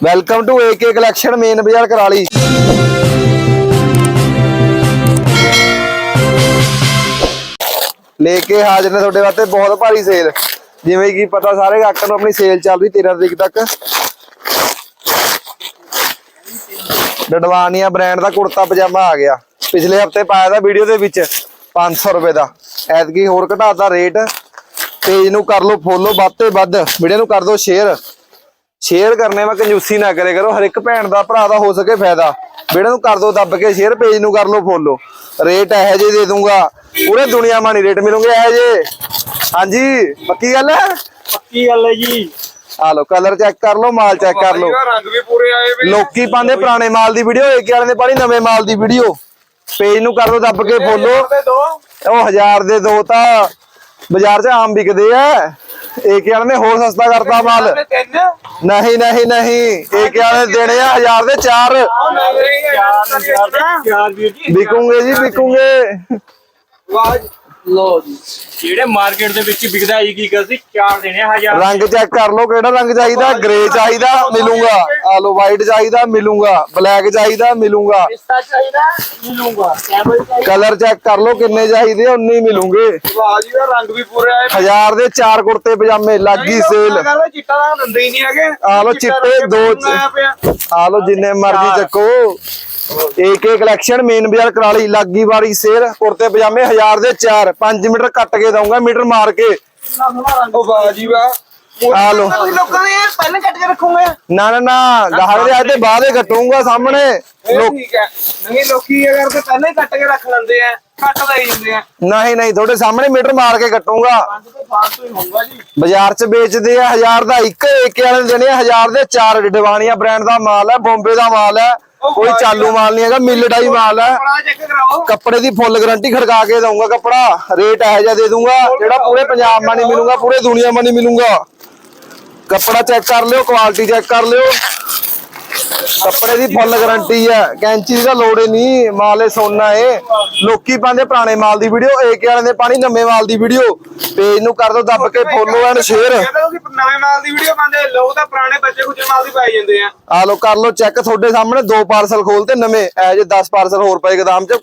Welcome to AK collection main ਬਾਜ਼ਾਰ ਕਰਾਲੀ ਲੈ ਕੇ ਹਾਜ਼ਰ ਨੇ ਤੁਹਾਡੇ ਵਾਸਤੇ ਬਹੁਤ ਭਾਰੀ ਸੇਲ ਜਿਵੇਂ ਕਿ ਪਤਾ ਸਾਰੇ ਗਾਹਕਾਂ ਨੂੰ ਆਪਣੀ ਸੇਲ ਚੱਲ ਰਹੀ 13 ਤਰੀਕ ਤੱਕ। ਡਡਵਾਨੀਆ ਬ੍ਰਾਂਡ ਦਾ ਕੁੜਤਾ, ਪਜਾਮਾ ਆ ਗਿਆ। ਪਿਛਲੇ ਹਫ਼ਤੇ ਪਾਇਆ ਦਾ ਵੀਡੀਓ ਦੇ ਵਿੱਚ 500 ਰੁਪਏ ਦਾ। ਐਤਕੀ ਹੋਰ ਘਟਾਤਾ ਰੇਟ ਪੇਜ ਨੂੰ ਕਰ ਲਓ ਫੋਲੋ ਵੱਧ ਤੇ ਵੱਧ। ਵੀਡੀਓ ਨੂੰ ਕਰ ਦਿਓ ਸ਼ੇਅਰ ਸ਼ੇਅਰ ਕਰਨੇ ਮੈਂ ਕੰਜੂਸੀ ਨਾ ਕਰੇ ਕਰੋ ਹਰ ਇੱਕ ਭੈਣ ਦਾ ਭਰਾ ਦਾ ਹੋ ਸਕੇ ਫਾਇਦਾ। ਵੀਡੀਓ ਨੂੰ ਕਰ ਦਿਓ ਦੱਬ ਕੇ ਸ਼ੇਅਰ ਪੇਜ ਨੂੰ ਕਰ ਲਓ ਫੋਲੋ। ਰੇਟ ਇਹੋ ਜਿਹੇ ਦੇ ਦੂੰਗਾ। ਪੂਰੇ ਦੁਨੀਆ ਮਾਨੀ ਰੇਟ ਮਿਲੂਗੇ ਇਹੋ ਜਿਹੇ। ਹਾਂਜੀ ਪੱਕੀ ਗੱਲ ਹੈ? ਪੱਕੀ ਗੱਲ ਹੈ ਜੀ। ਆ ਲਓ ਕਲਰ ਚੈੱਕ ਕਰ ਲਓ ਮਾਲ ਚੈੱਕ ਕਰ ਲਓ। ਰੰਗ ਵੀ ਪੂਰੇ ਆਏ ਵੇ। ਲੋਕੀ ਪਾਉਂਦੇ ਪੁਰਾਣੇ ਮਾਲ ਦੀ ਵੀਡੀਓ ਏਕੇ ਵਾਲੇ ਨੇ ਪਾਣੀ ਨਵੇਂ ਮਾਲ ਦੀ ਵੀਡੀਓ ਪੇਜ ਨੂੰ ਕਰ ਦੋ ਦੱਬ ਕੇ ਫੋਲੋ। ਦੋ ਉਹ ਹਜ਼ਾਰ ਦੇ ਦੋ ਤਾਂ ਬਾਜ਼ਾਰ 'ਚ ਆਮ ਵਿਕਦੇ ਆ। ਏਕੇ ਵਾਲੇ ਨੇ ਹੋਰ ਸਸਤਾ ਕਰਤਾ ਮਾਲ। ਤਿੰਨ। ਨਹੀਂ ਨਹੀਂ ਨਹੀਂ। ਏਕੇ ਵਾਲੇ ਦੇਣੇ ਆ ਹਜ਼ਾਰ ਦੇ ਚਾਰ। ਜੀ ਵਿਕੂਗੇ ਜੀ ਵਿਕੂਗੇ। ਲੋ ਜੀ। ਜਿਹੜੇ ਮਾਰਕੀਟ ਦੇ ਵਿੱਚ ਵਿਕਦਾ ਜੀ ਕੀ ਕਰਦੀ ਚਾਰ ਦੇਣੇ ਆ ਹਜ਼ਾਰ ਰੰਗ ਚੈੱਕ ਕਰ ਲਓ ਕਿਹੜਾ ਰੰਗ ਚਾਹੀਦਾ। ਗ੍ਰੇ ਚਾਹੀਦਾ ਮਿਲੂਗਾ। ਆ ਵਾਈਟ ਚਾਹੀਦਾ ਮਿਲੂਗਾ। ਬਲੈਕ ਚਾਹੀਦਾ ਮਿਲੂਗਾ। ਪਿਸਤਾ ਚਾਹੀਦਾ ਮਿਲੂਗਾ। ਕੈਮਲ ਚਾਹੀਦਾ। ਕਲਰ ਚੈੱਕ ਕਰ ਲਓ ਕਿੰਨੇ ਚਾਹੀਦੇ ਉਨੇ ਹੀ ਮਿਲੂਗੇ। ਵਾਹ ਜੀ ਦਾ ਰੰਗ ਵੀ ਪੂਰੇ ਆਏ। ਹਜ਼ਾਰ ਦੇ ਚਾਰ ਕੁੜਤੇ ਪਜਾਮੇ ਲੱਗੀ ਸੇਲ ਚਿੱਟਾ ਦਾ ਦਿੰਦੇ ਹੀ ਨਹੀਂ ਹੈਗੇ। ਆ ਚਿੱਟੇ ਦੋ ਆ ਜਿੰਨੇ ਮਰਜ਼ੀ ਚੱਕੋ। ਏਕੇ ਕਲੈਕਸ਼ਨ ਮੇਨ ਬਾਜ਼ਾਰ ਕਰਾਲੀ ਲੱਗੀ ਵਾਲੀ ਸੇਲ ਕੁੜਤੇ ਪਜਾਮੇ ਹਜ਼ਾਰ ਦੇ ਚਾਰ 5 ਮੀਟਰ ਕੱਟ ਕੇ ਦਊਂਗਾ ਮੀਟਰ ਮਾਰ ਕੇ। ਉਹ ਵਾਹ ਜੀ ਵਾਹ। ਆ ਲਓ। ਤੁਸੀਂ ਲੋਕਾਂ ਨੇ ਯਾਰ ਪਹਿਲਾਂ ਕੱਟ ਕੇ ਰੱਖੋਗੇ? ਨਾ ਨਾ ਨਾ ਗਾਹਕ ਦੇ ਅੱਜ ਦੇ ਬਾਅਦ ਹੀ ਕੱਟੂੰਗਾ ਸਾਹਮਣੇ। ਠੀਕ ਹੈ। ਨਹੀਂ ਲੋਕੀ ਇਹ ਕਰਕੇ ਪਹਿਲਾਂ ਹੀ ਕੱਟ ਕੇ ਰੱਖ ਲੈਂਦੇ ਆ ਕੱਟ ਦੇ ਜਾਂਦੇ ਆ। ਨਹੀਂ ਨਹੀਂ ਤੁਹਾਡੇ ਸਾਹਮਣੇ ਮੀਟਰ ਮਾਰ ਕੇ ਕੱਟੂੰਗਾ। ਬਾਜ਼ਾਰ 'ਚ ਵੇਚਦੇ ਆ ਹਜ਼ਾਰ ਦਾ ਇੱਕ ਏਕੇ ਵਾਲੇ ਦੇਣੇ ਆ ਹਜ਼ਾਰ ਦੇ ਚਾਰ ਡਿਵਾਨੀਆ ਬ੍ਰਾਂਡ ਦਾ ਮਾਲ ਹੈ ਬੰਬੇ ਦਾ ਮਾਲ ਹੈ। ਕੋਈ ਚਾਲੂ ਮਾਲ ਨਹੀਂ ਹੈਗਾ ਮਿਲਡਾ ਹੀ ਮਾਲ ਹੈ। ਕੱਪੜੇ ਦੀ ਫੁੱਲ ਗਾਰੰਟੀ ਖੜਕਾ ਕੇ ਦਊਂਗਾ ਕੱਪੜਾ। ਰੇਟ ਇਹੋ ਜਿਹਾ ਦੇ ਦੂੰਗਾ ਜਿਹੜਾ ਪੂਰੇ ਪੰਜਾਬ ਮਾ ਨਹੀਂ ਮਿਲੂਗਾ ਪੂਰੇ ਦੁਨੀਆ ਮਾ ਨਹੀਂ ਮਿਲੂਗਾ। ਕੱਪੜਾ ਚੈੱਕ ਕਰ ਲਿਓ ਕੁਆਲਿਟੀ ਚੈੱਕ ਕਰ ਲਿਓ। ਕੱਪੜੇ ਦੀ ਫੁੱਲ ਗਾਰੰਟੀ ਹੈ ਕੈਂਚੀ ਦੀ ਤਾਂ ਲੋੜ ਹੀ ਨਹੀਂ। ਮਾਲ ਇਹ ਸੋਨਾ ਏ। ਲੋਕੀ ਪਾਉਂਦੇ ਪੁਰਾਣੇ ਮਾਲ ਦੀ ਵੀਡੀਓ ਏਕੇ ਵਾਲੇ ਦੇ ਪਾਣੀ ਨਵੇਂ ਮਾਲ ਦੀ ਵੀਡੀਓ ਪੇਜ ਨੂੰ ਕਰ ਦੋ ਦੱਬ ਕੇ ਫੋਲੋ ਐਂਡ ਸ਼ੇਅਰ ਕਹਿੰਦਾ ਤੁਸੀਂ ਨਵੇਂ ਮਾਲ ਦੀ ਵੀਡੀਓ ਪਾਉਂਦੇ ਲੋਕ ਤਾਂ ਪੁਰਾਣੇ ਬੱਚੇ ਕੁਝ ਮਾਲ ਦੀ ਪਾਈ ਜਾਂਦੇ ਆ। ਆ ਲੋ ਕਰ ਲੋ ਚੈੱਕ ਤੁਹਾਡੇ ਸਾਹਮਣੇ ਦੋ ਪਾਰਸਲ ਖੋਲਤੇ ਨਵੇਂ। ਐ ਜੇ 10 ਪਾਰਸਲ ਹੋਰ ਪਏ ਗਦਾਮ ਚ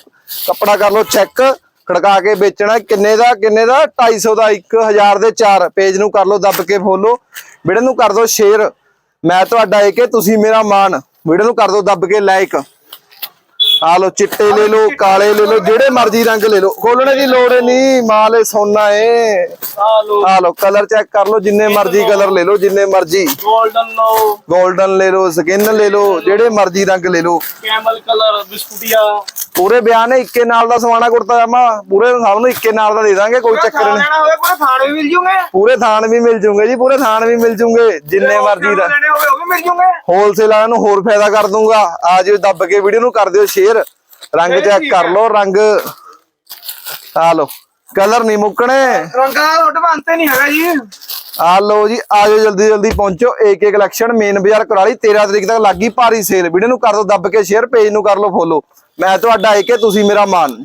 ਕੱਪੜਾ ਕਰ ਲੋ ਚੈੱਕ ਖੜਕਾ ਕੇ ਵੇਚਣਾ ਕਿੰਨੇ ਦਾ ਕਿੰਨੇ ਦਾ? 250 ਦਾ 1000 ਦੇ 4 ਪੇਜ ਨੂੰ ਕਰ ਲੋ ਦੱਬ ਕੇ ਫੋਲੋ। ਵੀਡੀਓ ਨੂੰ ਕਰ ਦੋ ਸ਼ੇਅਰ ਮੈਂ ਤੁਹਾਡਾ ਏ ਕਿ ਤੁਸੀਂ ਮੇਰਾ ਮਾਣ। ਵੀਡੀਓ ਨੂੰ ਕਰ ਦੋ ਦੱਬ ਕੇ ਲਾਈਕ ਆ ਲੋ ਚਿੱਟੇ ਲੈ ਲੋ ਕਾਲੇ ਲੈ ਲੋ ਜਿਹੜੇ ਮਰਜ਼ੀ ਰੰਗ ਲੈ ਲੋ ਖੋਲਣੇ ਦੀ ਲੋੜ ਹੀ ਨਹੀਂ ਮਾਲ ਇਹ ਸੋਨਾ ਏ। ਆ ਲੋ ਆ ਲੋ ਕਲਰ ਚੈੱਕ ਕਰ ਲੋ ਜਿੰਨੇ ਮਰਜ਼ੀ ਕਲਰ ਲੈ ਲੋ ਜਿੰਨੇ ਮਰਜ਼ੀ। 골ਡਨ ਲੋ 골ਡਨ ਲੈ ਸਕਿਨ ਲੈ ਲਓ ਜਿਹੜੇ ਮਰਜ਼ੀ ਰੰਗ ਲੈ ਲਓ। ਕੈਮਲ ਕਲਰ ਬਿਸਕੁਟੀਆ। ਪੂਰੇ ਬਿਆਨ ਨੇ ਇੱਕੇ ਨਾਲ ਦਾ ਸਵਾਣਾ ਕੁੜਤਾ ਜਾਮਾ ਪੂਰੇ ਸਭ ਨੂੰ ਇੱਕੇ ਨਾਲ ਦਾ ਦੇ ਦਾਂਗੇ ਕੋਈ ਚੱਕਰ ਨਹੀਂ। ਕੋਈ ਥਾਣੇ ਵੀ ਮਿਲ ਜੂਗੇ। ਪੂਰੇ ਥਾਨ ਵੀ ਮਿਲ ਜੂਗੇ ਜੀ ਪੂਰੇ ਥਾਨ ਵੀ ਮਿਲ ਜੂਗੇ ਜਿੰਨੇ ਮਰਜ਼ੀ ਦਾ ਹੋਲਸੇਲ ਵਾਲਿਆਂ ਨੂੰ ਹੋਰ ਫਾਇਦਾ ਕਰ ਦੂੰਗਾ। ਆ ਜਿਓ ਦੱਬ ਕੇ ਵੀਡੀਓ ਨੂੰ ਕਰ ਦਿਓ ਸ਼ੇਅਰ ਰੰਗ ਚੈੱਕ ਕਰ ਲਓ ਰੰਗ ਆ ਲਓ। ਕਲਰ ਨਹੀਂ ਮੁੱਕਣੇ। ਰੰਗਾਂ ਦਾ ਤੁਹਾਡੇ ਬੰਤੇ ਨਹੀਂ ਹੈਗਾ ਜੀ। ਆ ਲਓ ਜੀ ਆਜੋ ਜਲਦੀ ਜਲਦੀ ਪਹੁੰਚੋ। ਏਕੇ ਕਲੈਕਸ਼ਨ ਮੇਨ ਬਾਜ਼ਾਰ ਕਰਾਲੀ। 13 ਤਰੀਕ ਤੱਕ ਲੱਗੀ ਭਾਰੀ ਸੇਲ ਵੀਡੀਓ ਨੂੰ ਕਰ ਦਿਓ ਦੱਬ ਕੇ ਸ਼ੇਅਰ ਪੇਜ ਨੂੰ ਕਰ ਲਓ ਫੋਲੋ ਮੈਂ ਤੁਹਾਡਾ ਏਕੇ ਤੁਸੀਂ ਮੇਰਾ ਮਾਨ।